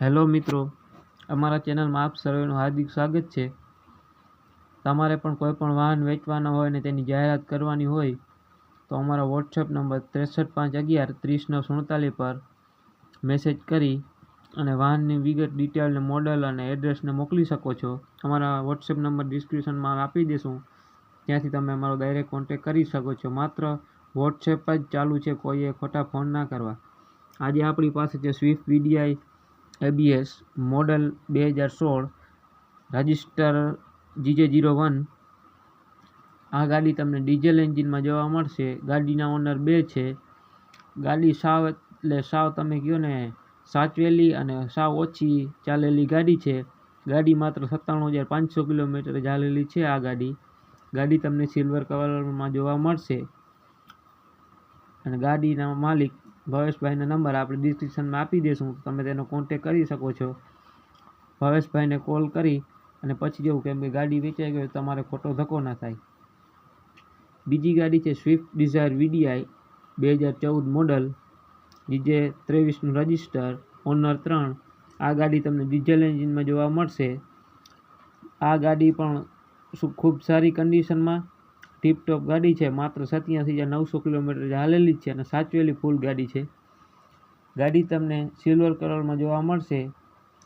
Hello મિત્રો, અમારા ચેનલમાં આપ સર્વેનું હાર્દિક સ્વાગત છે. તમારે પણ કોઈ પણ વાહન વેચવાના હોય ને તેની જાહેરાત કરવાની હોય, તો અમારા વોટ્સએપ નંબર ત્રેસઠ પાંચ અગિયાર ત્રીસ નવ સુડતાલીસ પર મેસેજ કરી અને વાહનની વિગત ડિટેલ ને મોડલ અને એડ્રેસને મોકલી શકો છો. અમારા વોટ્સએપ નંબર ડિસ્ક્રિપ્શનમાં આપી દઈશું. ત્યાંથી તમે અમારો ડાયરેક્ટ કોન્ટેક કરી શકો છો. માત્ર વોટ્સએપ જ ચાલુ છે, કોઈએ ખોટા ફોન ના કરવા. આજે આપણી પાસે છે સ્વિફ્ટ વીડીઆઈ એબીએસ મોડલ બે હજાર સોળ, રજિસ્ટર જીજે જીરો વન. આ ગાડી તમને ડીઝલ એન્જિનમાં જોવા મળશે. ગાડીના ઓનર બે છે. ગાડી સાવ એટલે સાવ તમે કહો ને સાચવેલી અને સાવ ઓછી ચાલેલી ગાડી છે. ગાડી માત્ર સત્તાણું હજાર પાંચસો કિલોમીટર ચાલેલી છે આ ગાડી. ગાડી તમને સિલ્વર કલરમાં જોવા મળશે. અને ગાડીના માલિક ભવેશભાઈના નંબર આપણે ડિસ્ક્રિપ્શનમાં આપી દઈશું તમે તેનો કોન્ટેક કરી શકો છો. ભવેશભાઈને કોલ કરી અને પછી જેવું કેમ કે ગાડી વેચાઈ ગઈ તમારે ખોટો ધક્કો ના થાય. બીજી ગાડી છે સ્વિફ્ટ ડિઝાયર વીડીઆઈ બે હજાર ચૌદ મોડલ જે ત્રેવીસનું રજિસ્ટર ઓનર ત્રણ. આ ગાડી તમને ડીઝલ એન્જિનમાં જોવા મળશે. આ ગાડી પણ શું ખૂબ સારી કન્ડિશનમાં ટીપટોપ ગાડી છે, માત્ર સત્યાસી હજાર નવસો કિલોમીટર હાલેલી જ છે અને સાચવેલી ફૂલ ગાડી છે. ગાડી તમને સિલ્વર કલરમાં જોવા મળશે.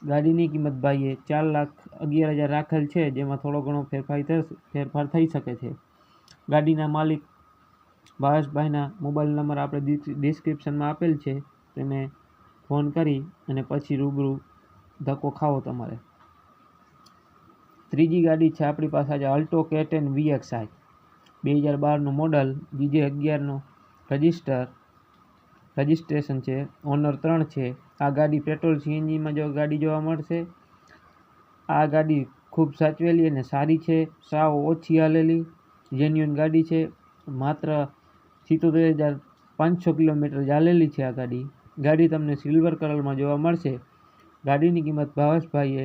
ગાડીની કિંમત ભાઈએ ચાર લાખ અગિયાર હજાર રાખેલ છે, જેમાં થોડો ઘણો ફેરફાર થશે ફેરફાર થઈ શકે છે. ગાડીના માલિક ભાવેશભાઈના મોબાઈલ નંબર આપણે ડિસ્ક્રિપ્શનમાં આપેલ છે, તેને ફોન કરી અને પછી રૂબરૂ ધક્કો ખાવો તમારે. ત્રીજી ગાડી છે આપણી પાસે આજે અલ્ટો કે ટેન વીએક્સઆઈ બે હજાર બારનું મોડલ જીજે અગિયારનું રજિસ્ટર, રજિસ્ટ્રેશન છે, ઓનર ત્રણ છે. આ ગાડી પેટ્રોલ સીએનજીમાં જો ગાડી જોવા મળશે. આ ગાડી ખૂબ સાચવેલી અને સારી છે, સાવ ઓછી હાલેલી જેન્યુઅન ગાડી છે. માત્ર સિત્તોતેર હજાર પાંચસો કિલોમીટર ચાલેલી છે આ ગાડી. ગાડી તમને સિલ્વર કલરમાં જોવા મળશે. ગાડીની કિંમત ભાવેશભાઈએ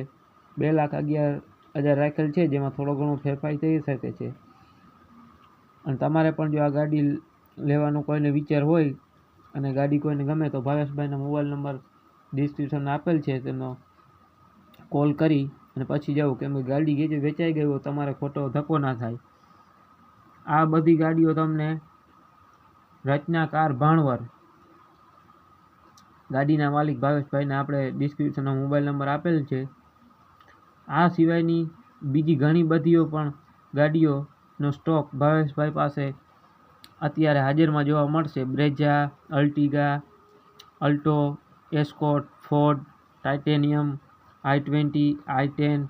બે લાખ અગિયાર હજાર રાખેલ છે, જેમાં થોડો ઘણો ફેરફાર થઈ શકે છે. અને તમારે પણ જો આ ગાડી લેવાનો કોઈને વિચાર હોય અને ગાડી કોઈને ગમે તો ભાવેશભાઈના મોબાઈલ નંબર ડિસ્ક્રિપ્શન આપેલ છે તેનો કોલ કરી અને પછી જવું કેમ કે ગાડી જે વેચાઈ ગઈ હોય તમારે ખોટો ધક્કો ના થાય. આ બધી ગાડીઓ તમને રચના કાર ભાણવર ગાડીના માલિક ભાવેશભાઈને આપણે ડિસ્ક્રિપ્શનમાં મોબાઈલ નંબર આપેલ છે. આ સિવાયની બીજી ઘણી બધીઓ પણ ગાડીઓનો સ્ટોક ભાવેશભાઈ પાસે અત્યારે હાજરમાં જોવા મળશે. Brezza, Ertiga, Alto, Escort, Ford, Titanium, i twenty, i ten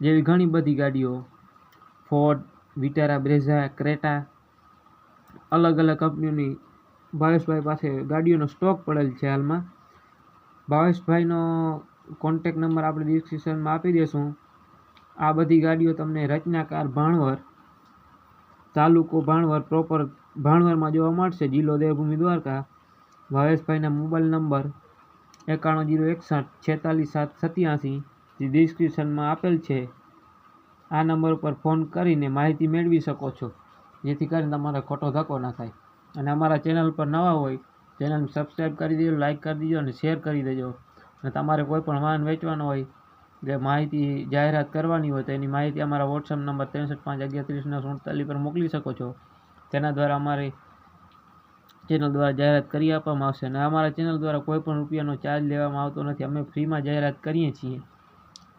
જેવી ઘણી બધી ગાડીઓ. ફોર્ડ, વિટારા, બ્રેઝા, ક્રેટા અલગ અલગ કંપનીઓની ભાવેશભાઈ પાસે ગાડીઓનો સ્ટોક પડેલ છે હાલમાં. ભાવેશભાઈનો કોન્ટેક નંબર આપણે ડિસ્ક્રિપ્શનમાં આપી દઈશું આ બધી ગાડીઓ તમને રચનાકાર, ભાણવર તાલુકો ભાણવર પ્રોપર ભાણવરમાં જોવા મળશે. જિલ્લો દેવભૂમિ દ્વારકા. ભાવેશભાઈના મોબાઈલ નંબર એકાણું જીરો એકસઠ છેતાલીસ સાત સત્યાસી. ડિસ્ક્રિપ્શનમાં આપેલ છે. આ નંબર ઉપર ફોન કરીને માહિતી મેળવી શકો છો. જેથી કરીને તમારે ખોટો ધક્કો ના થાય. અને અમારા ચેનલ પર નવા હોય ચેનલ સબસ્ક્રાઈબ કરી દેજો, લાઇક કરી દેજો અને શેર કરી દેજો. અને તમારે કોઈ પણ વાહન વેચવાનો હોય કે માહિતી જાહેરાત કરવાની હોય તો એની માહિતી અમારા વોટ્સઅપ નંબર ત્રેસઠ પાંચ અગિયાર સુડતાલીસ પર મોકલી શકો છો. તેના દ્વારા અમારી ચેનલ દ્વારા જાહેરાત કરી આપવામાં આવશે અને અમારા ચેનલ દ્વારા કોઈ પણ રૂપિયાનો ચાર્જ લેવામાં આવતો નથી. અમે ફ્રીમાં જાહેરાત કરીએ છીએ.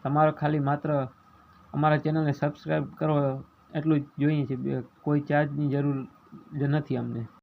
તમારો ખાલી માત્ર અમારા ચેનલને સબસ્ક્રાઈબ કરો એટલું જ જોઈએ છીએ કોઈ ચાર્જની જરૂર નથી અમને.